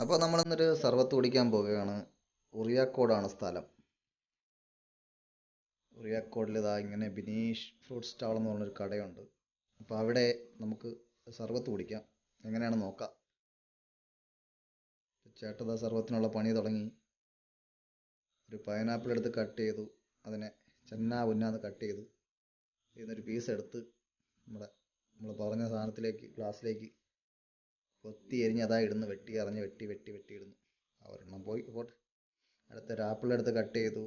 അപ്പോൾ നമ്മൾ ഇന്നൊരു സർവത്ത് കുടിക്കാൻ പോവുകയാണ്. ഉറിയാക്കോടാണ് സ്ഥലം. ഉറിയാക്കോടിൽ ഇതാ ഇങ്ങനെ ബിനീഷ് ഫ്രൂട്ട് സ്റ്റാൾ എന്ന് പറഞ്ഞൊരു കടയുണ്ട്. അപ്പോൾ അവിടെ നമുക്ക് സർവത്ത് കുടിക്കാം എങ്ങനെയാണ് നോക്കാം. ചേട്ടതാ സർവത്തിനുള്ള പണി തുടങ്ങി. ഒരു പൈനാപ്പിൾ എടുത്ത് കട്ട് ചെയ്തു. അതിനെ ചെന്നാ ഉന്നാന്ന് കട്ട് ചെയ്തു. ഇതിനൊരു പീസ് എടുത്ത് നമ്മുടെ നമ്മൾ പറഞ്ഞ സാധനത്തിലേക്ക് ഗ്ലാസ്സിലേക്ക് കൊത്തി എരിഞ്ഞ് അതാ ഇടുന്നു വെട്ടി അറിഞ്ഞ് വെട്ടി വെട്ടി വെട്ടി ഇടുന്നു. ഒരെണ്ണം പോയി പോട്ടെ. ആപ്പിൾ എടുത്ത് കട്ട് ചെയ്തു.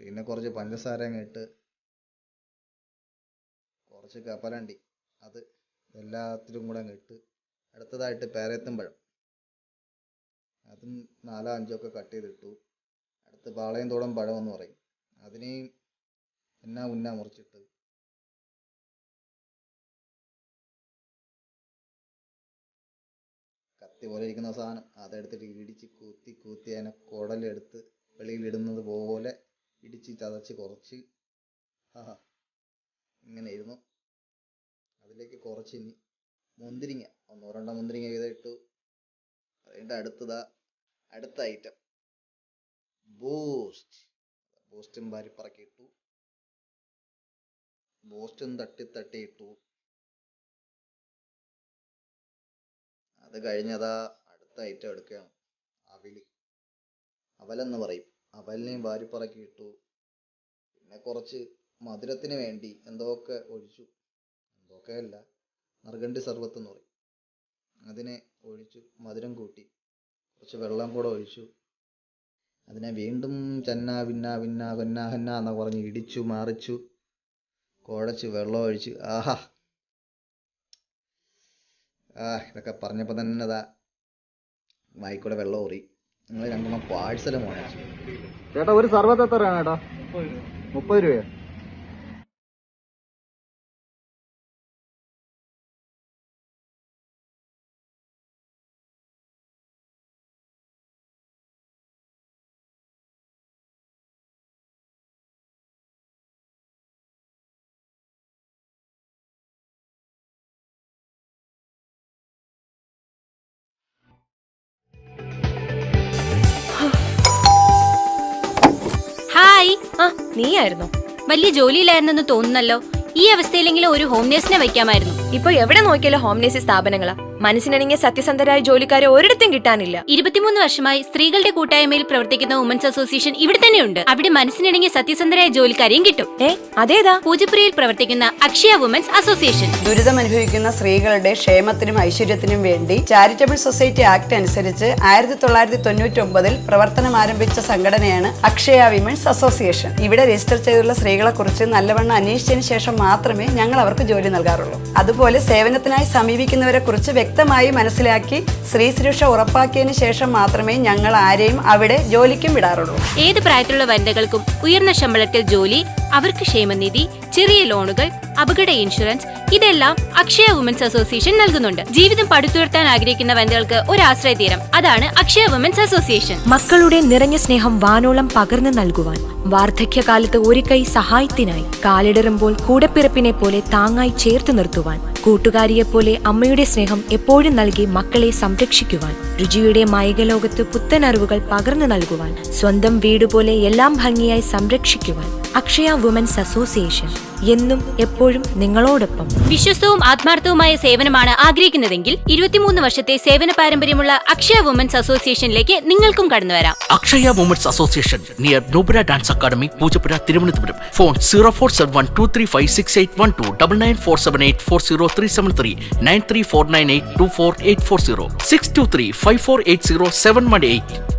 പിന്നെ കുറച്ച് പഞ്ചസാര അങ്ങ് ഇട്ട് കുറച്ച് കപ്പലണ്ടി. അത് എല്ലാത്തിലും കൂടെ അങ്ങ് ഇട്ട് അടുത്തതായിട്ട് പേരത്തും പഴം അതും നാലോ അഞ്ചോ ഒക്കെ കട്ട് ചെയ്തിട്ടു. അടുത്ത് പാളയം തോടം പഴം എന്ന് പറയും. അതിനെയും എന്നാ ഉന്നാ മുറിച്ചിട്ട് കത്തി പോലെ ഇരിക്കുന്ന സാധനം. അതെടുത്തിട്ട് ഇടിച്ച് കൂത്തി കൂത്തി അതിനെ കുടലെടുത്ത് വെളിയിലിടുന്നത് പോലെ ഇടിച്ച് ചതച്ച് കുറച്ച്. ഇങ്ങനെ ഇരുന്നു അതിലേക്ക് കുറച്ച് ഇനി മുന്തിരിങ്ങ. ഒന്നോ രണ്ടോ മുന്തിരിങ്ങ വീതം ഇട്ടു. അതിന്റെ അടുത്തതാ അടുത്ത ഐറ്റം ബൂസ്റ്റ് ബൂസ്റ്റും വാരിപ്പറക്കി ഇട്ടു. ബൂസ്റ്റും തട്ടി തട്ടി ഇട്ടു. അത് കഴിഞ്ഞതാ അടുത്ത ഐറ്റം എടുക്കുകയാണ്. അവിൽ. അവലെന്ന് പറയും. അവലിനെയും വാരിപ്പറക്കി ഇട്ടു. പിന്നെ കുറച്ച് മധുരത്തിന് വേണ്ടി എന്തൊക്കെ ഒഴിച്ചു. എന്തൊക്കെ അല്ല. നറുകണ്ടി സർബത്ത് എന്ന് പറയും. അതിനെ ഒഴിച്ചു മധുരം കൂട്ടി. കുറച്ച് വെള്ളം കൂടെ ഒഴിച്ചു. അതിനെ വീണ്ടും ചന്ന പിന്ന പിന്ന കൊന്ന ഹന്ന എന്നൊക്കെ പറഞ്ഞ് ഇടിച്ചു മാറിച്ചു. കുഴച്ച് വെള്ളം ഒഴിച്ച്. ആഹാ. ഇതൊക്കെ പറഞ്ഞപ്പോൾ തന്നെ ഇതാ വായിക്കൂടെ വെള്ളം ഓറി നിങ്ങൾ രണ്ടെണ്ണം പാഴ്സലും വാങ്ങിച്ചു ചേട്ടാ ഒരു സർവത്ത് എത്രയാണ് ചേട്ടാ മുപ്പത് രൂപയോ? ആ നീയായിരുന്നോ. വലിയ ജോലിയിലായിരുന്നെന്ന് തോന്നുന്നല്ലോ. ഈ അവസ്ഥയിലെങ്കിലും ഒരു ഹോം നേഴ്സിനെ വയ്ക്കാമായിരുന്നു. ഇപ്പൊ എവിടെ നോക്കിയാലും ഹോം നേഴ്സി സ്ഥാപനങ്ങളാ? മനസ്സിനിണങ്ങിയ സത്യസന്ധരായ ജോലിക്കാരെ ഒരിടത്തും കിട്ടാനില്ല. ഇരുപത്തിമൂന്ന് വർഷമായി സ്ത്രീകളുടെ കൂട്ടായ്മയിൽ പ്രവർത്തിക്കുന്ന വുമൻസ് അസോസിയേഷൻ ഇവിടെ തന്നെയുണ്ട്. അവിടെ മനസ്സിനിണങ്ങിയ സത്യസന്ധരായ ജോലിക്കാരെയും കിട്ടും. ഏ അതേതാ? പൂജപ്പുരയിൽ പ്രവർത്തിക്കുന്ന അക്ഷയ വുമൻസ് അസോസിയേഷൻ ദുരിതം അനുഭവിക്കുന്ന സ്ത്രീകളുടെ ക്ഷേമത്തിനും ഐശ്വര്യത്തിനും വേണ്ടി ചാരിറ്റബിൾ സൊസൈറ്റി ആക്ട് അനുസരിച്ച് ആയിരത്തി തൊള്ളായിരത്തി തൊണ്ണൂറ്റി ഒമ്പതിൽ പ്രവർത്തനം ആരംഭിച്ച സംഘടനയാണ് അക്ഷയ വിമൻസ് അസോസിയേഷൻ ഇവിടെ രജിസ്റ്റർ ചെയ്തിട്ടുള്ള സ്ത്രീകളെ കുറിച്ച് നല്ലവണ്ണം അന്വേഷിച്ചതിന് ശേഷം മാത്രമേ ഞങ്ങൾ അവർക്ക് ജോലി നൽകാറുള്ളൂ. അതുപോലെ സേവനത്തിനായി സമീപിക്കുന്നവരെ കുറിച്ച് വ്യക്തമായി മനസ്സിലാക്കി സ്ത്രീ സുരക്ഷ ഉറപ്പാക്കിയതിനു ശേഷം മാത്രമേ ഞങ്ങൾ ആരെയും അവിടെ ജോലിക്കും വിടാറുള്ളൂ. ഏത് പ്രായത്തിലുള്ള വനിതകൾക്കും ഉയർന്ന ശമ്പളത്തിൽ ജോലി അവർക്ക് ക്ഷേമനിധി ചെറിയ ലോണുകൾ അപകട ഇൻഷുറൻസ് ഇതെല്ലാം അക്ഷയ വുമൻസ് അസോസിയേഷൻ നൽകുന്നുണ്ട്. ജീവിതം പടുത്തുയർത്താൻ ആഗ്രഹിക്കുന്ന വനിതകൾക്ക് ഒരു ആശ്രയ തീരം അതാണ് അക്ഷയ വുമൻസ് അസോസിയേഷൻ. മക്കളുടെ നിറഞ്ഞ സ്നേഹം വാനോളം പകർന്നു നൽകുവാൻ. വാർദ്ധക്യകാലത്ത് ഒരു കൈ സഹായത്തിനായി കാലിടറുമ്പോൾ കൂടപ്പിറപ്പിനെ പോലെ താങ്ങായി ചേർത്ത് നിർത്തുവാൻ. കൂട്ടുകാരിയെപ്പോലെ അമ്മയുടെ സ്നേഹം എപ്പോഴും നൽകി മക്കളെ സംരക്ഷിക്കുവാൻ രുചിയുടെ മായികലോകത്ത് പുത്തൻ അറിവുകൾ പകർന്നു നൽകുവാൻ സ്വന്തം വീടുപോലെ എല്ലാം ഭംഗിയായി സംരക്ഷിക്കുവാൻ അക്ഷയ വുമൻസ് അസോസിയേഷൻ എന്നും എപ്പോഴും നിങ്ങളോടൊപ്പം. വിശ്വസ്തവും ആത്മാർത്ഥവുമായ സേവനമാണ് ആഗ്രഹിക്കുന്നതെങ്കിൽ ഇരുപത്തിമൂന്ന് വർഷത്തെ സേവന പാരമ്പര്യമുള്ള അക്ഷയ വുമൻസ് അസോസിയേഷനിലേക്ക് നിങ്ങൾക്കും കടന്നു വരാം. Akshaya women's association near നോബുര dance academy Poojappura Thiruvananthapuram. Phone zero four seven one two three five six eight one two double nine four seven eight four zero three seven three nine three four nine eight two four eight four zero six two three five four eight zero seven one eight